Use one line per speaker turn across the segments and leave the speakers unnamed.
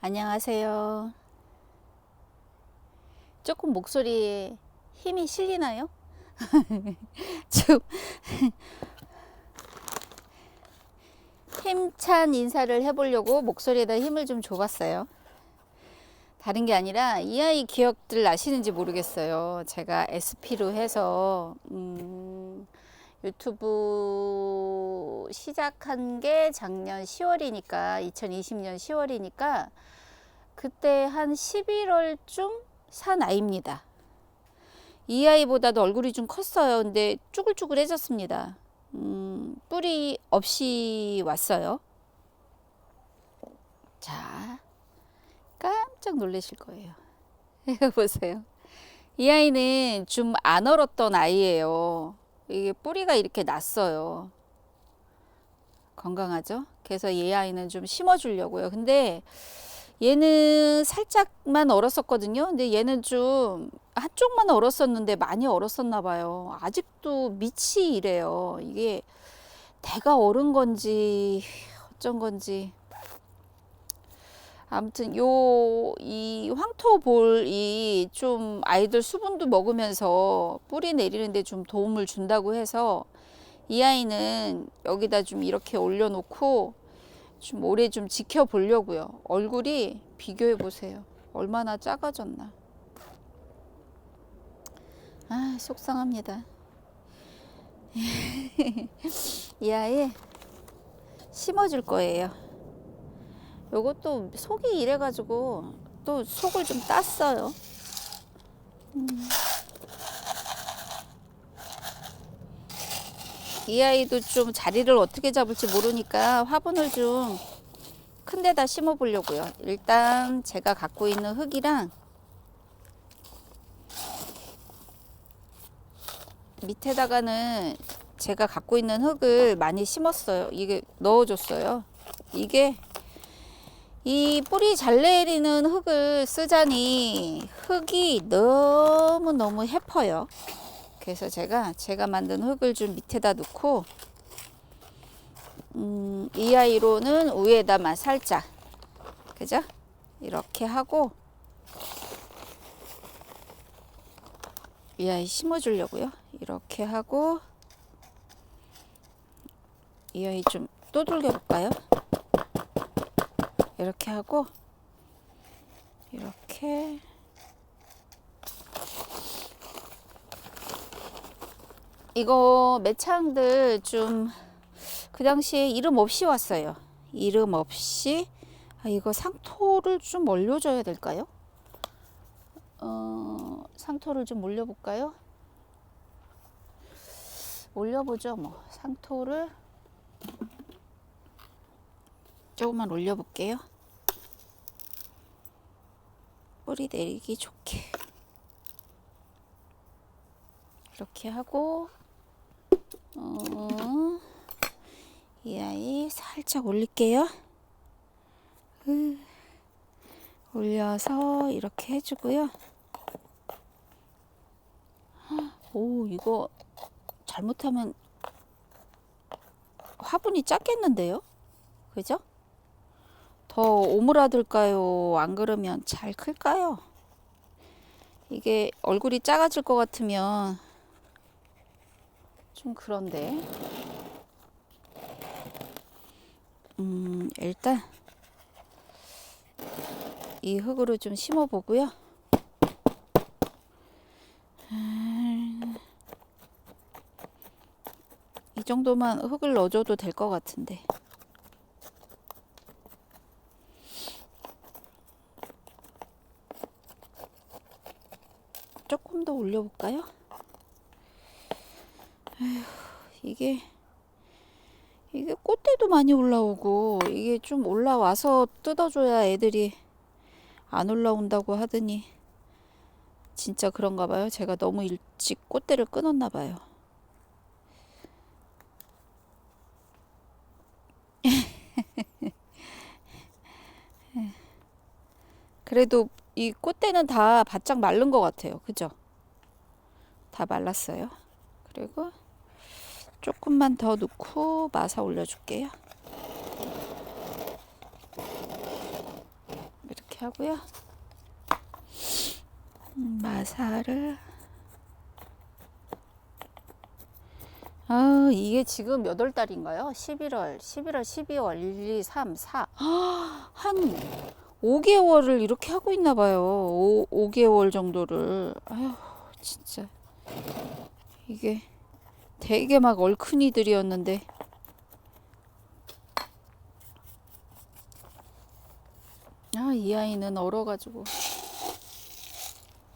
안녕하세요. 조금 목소리에 힘이 실리나요? 좀 힘찬 인사를 해보려고 목소리에다 힘을 좀 줘봤어요. 다른 게 아니라 이 아이 기억들 아시는지 모르겠어요. 제가 SP로 해서 음, 유튜브 시작한 게 작년 10월이니까 2020년 10월이니까 그때 한 11월쯤 산 아이입니다. 이 아이보다도 얼굴이 좀 컸어요. 근데 쭈글쭈글해졌습니다. 음, 뿌리 없이 왔어요. 자, 깜짝 놀라실 거예요. 보세요. 이 아이는 좀 안 얼었던 아이예요. 이게 뿌리가 이렇게 났어요. 건강하죠? 그래서 얘 아이는 좀 심어 주려고요. 근데 얘는 살짝만 얼었었거든요. 근데 얘는 좀 한쪽만 얼었었는데 많이 얼었었나 봐요. 아직도 밑이 이래요. 이게 대가 얼은 건지 어쩐 건지. 아무튼 요 이 황토볼이 좀 아이들 수분도 먹으면서 뿌리 내리는데 좀 도움을 준다고 해서 이 아이는 여기다 좀 이렇게 올려놓고 좀 오래 좀 지켜보려고요. 얼굴이 비교해 보세요. 얼마나 작아졌나. 아 속상합니다. 이 아이 심어줄 거예요. 요것도 속이 이래가지고 또 속을 좀 땄어요. 음. 이 아이도 좀 자리를 어떻게 잡을지 모르니까 화분을 좀 큰 데다 심어 보려고요. 일단 제가 갖고 있는 흙이랑 밑에다가는 제가 갖고 있는 흙을 많이 심었어요. 이게 넣어줬어요. 이게 이 뿌리 잘 내리는 흙을 쓰자니 흙이 너무너무 해퍼요. 그래서 제가 제가 만든 흙을 좀 밑에다 놓고 음, 이 아이로는 위에다만 살짝 그죠? 이렇게 하고 이 아이 심어주려고요. 이렇게 하고 이 아이 좀 또돌겨 볼까요? 이렇게 하고 이렇게 이거 매창들 좀 그 당시에 이름 없이 왔어요. 이름 없이 아, 이거 상토를 좀 올려줘야 될까요? 어, 상토를 좀 올려볼까요? 올려보죠, 뭐 상토를 조금만 올려볼게요. 뿌리 내리기 좋게 이렇게 하고 어, 이 아이 살짝 올릴게요. 으, 올려서 이렇게 해주고요. 오 이거 잘못하면 화분이 작겠는데요? 그죠? 더 오므라들까요? 안 그러면 잘 클까요? 이게 얼굴이 작아질 것 같으면 좀 그런데 음 일단 이 흙으로 좀 심어 보고요. 이 정도만 흙을 넣어줘도 될 것 같은데. 조금 더 올려볼까요? 에휴, 이게 이게 꽃대도 많이 올라오고 이게 좀 올라와서 뜯어줘야 애들이 안 올라온다고 하더니 진짜 그런가 봐요. 제가 너무 일찍 꽃대를 끊었나 봐요. 그래도 이 꽃대는 다 바짝 마른 것 같아요. 그죠? 다 말랐어요. 그리고 조금만 더 넣고 마사 올려줄게요. 이렇게 하고요. 음, 마사를 아 이게 지금 몇 월 달인가요? 11월, 11월, 12월, 1, 2, 3, 4. 한 5개월을 이렇게 하고 있나 봐요. 5, 5개월 정도를. 아휴, 진짜. 이게 되게 막 얼큰이들이었는데. 아, 이 아이는 얼어가지고.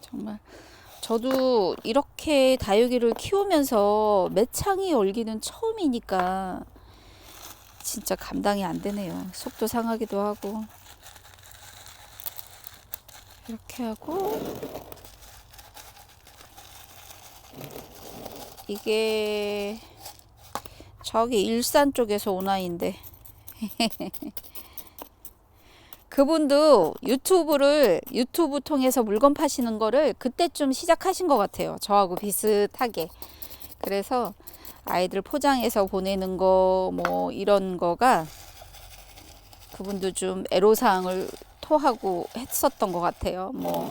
정말. 저도 이렇게 다육이를 키우면서 매창이 얼기는 처음이니까 진짜 감당이 안 되네요. 속도 상하기도 하고. 이렇게 하고 이게 저기 일산 쪽에서 온 아이인데 그분도 유튜브를 유튜브 통해서 물건 파시는 거를 그때쯤 시작하신 것 같아요. 저하고 비슷하게. 그래서 아이들 포장해서 보내는 거 뭐 이런 거가 그분도 좀 애로사항을 토하고 했었던 것 같아요. 뭐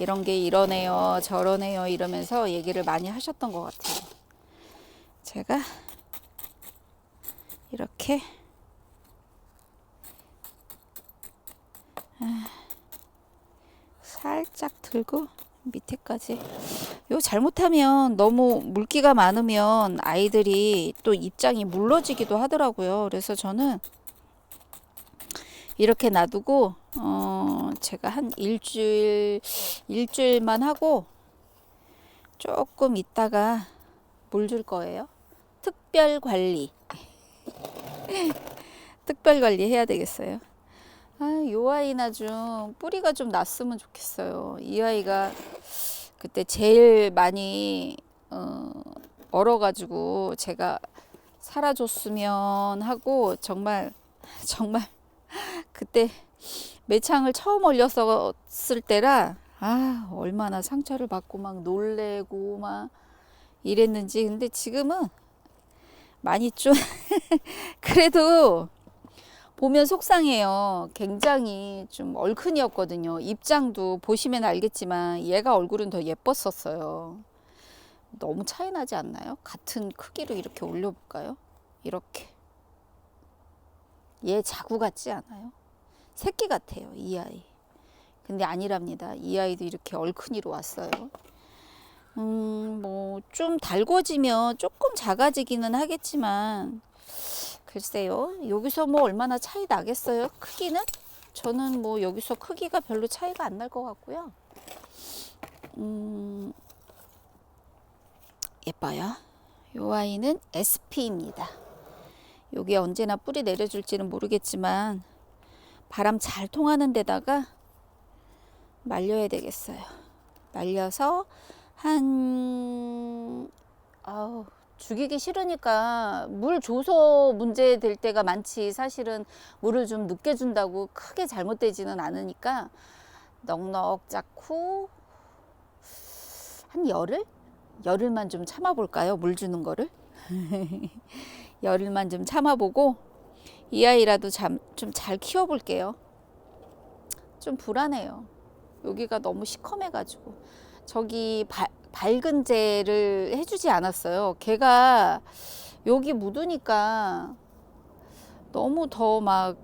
이런 게 이러네요, 저러네요 이러면서 얘기를 많이 하셨던 것 같아요. 제가 이렇게 아, 살짝 들고 밑에까지 요 잘못하면 너무 물기가 많으면 아이들이 또 입장이 물러지기도 하더라고요. 그래서 저는 이렇게 놔두고 어 제가 한 일주일 일주일만 하고 조금 있다가 물 줄 거예요. 특별 관리. 특별 관리 해야 되겠어요. 아, 요 아이나 좀 뿌리가 좀 났으면 좋겠어요. 이 아이가 그때 제일 많이 어, 얼어가지고 제가 살아줬으면 하고 정말 정말 그때 매창을 처음 얼렸었을 때라 아 얼마나 상처를 받고 막 놀래고 막 이랬는지 근데 지금은 많이 좀 그래도 보면 속상해요. 굉장히 좀 얼큰이었거든요. 입장도 보시면 알겠지만 얘가 얼굴은 더 예뻤었어요. 너무 차이 나지 않나요? 같은 크기로 이렇게 올려볼까요? 이렇게. 얘 자구 같지 않아요? 새끼 같아요, 이 아이. 근데 아니랍니다. 이 아이도 이렇게 얼큰이로 왔어요. 음, 뭐, 좀 달궈지면 조금 작아지기는 하겠지만, 글쎄요. 여기서 뭐 얼마나 차이 나겠어요? 크기는? 저는 뭐 여기서 크기가 별로 차이가 안 날 것 같고요. 음, 예뻐요. 요 아이는 SP입니다. 여기 언제나 뿌리 내려줄지는 모르겠지만 바람 잘 통하는 데다가 말려야 되겠어요. 말려서 한 아우 죽이기 싫으니까 물 줘서 문제 될 때가 많지 사실은 물을 좀 늦게 준다고 크게 잘못되지는 않으니까 넉넉 짝후 한 열흘? 열흘만 좀 참아볼까요? 물 주는 거를 열흘만 좀 참아보고 이 아이라도 좀 잘 키워볼게요 좀 불안해요 여기가 너무 시커매가지고 저기 바, 밝은제를 해주지 않았어요. 걔가 여기 묻으니까 너무 더 막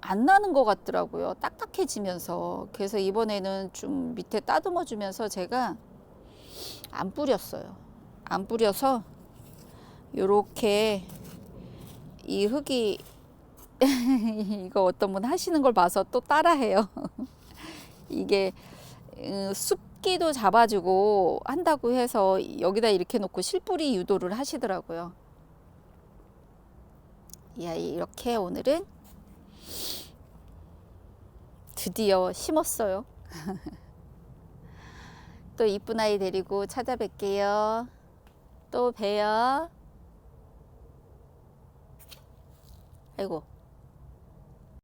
안 나는 것 같더라고요. 딱딱해지면서. 그래서 이번에는 좀 밑에 따듬어 주면서 제가 안 뿌렸어요. 안 뿌려서 요렇게 이 흙이 이거 어떤 분 하시는 걸 봐서 또 따라해요. 이게 어, 습기도 잡아주고 한다고 해서 여기다 이렇게 놓고 실뿌리 유도를 하시더라고요. 이 아이 이렇게 오늘은 드디어 심었어요. 또 이쁜 아이 데리고 찾아뵐게요. 또 봬요. 아이고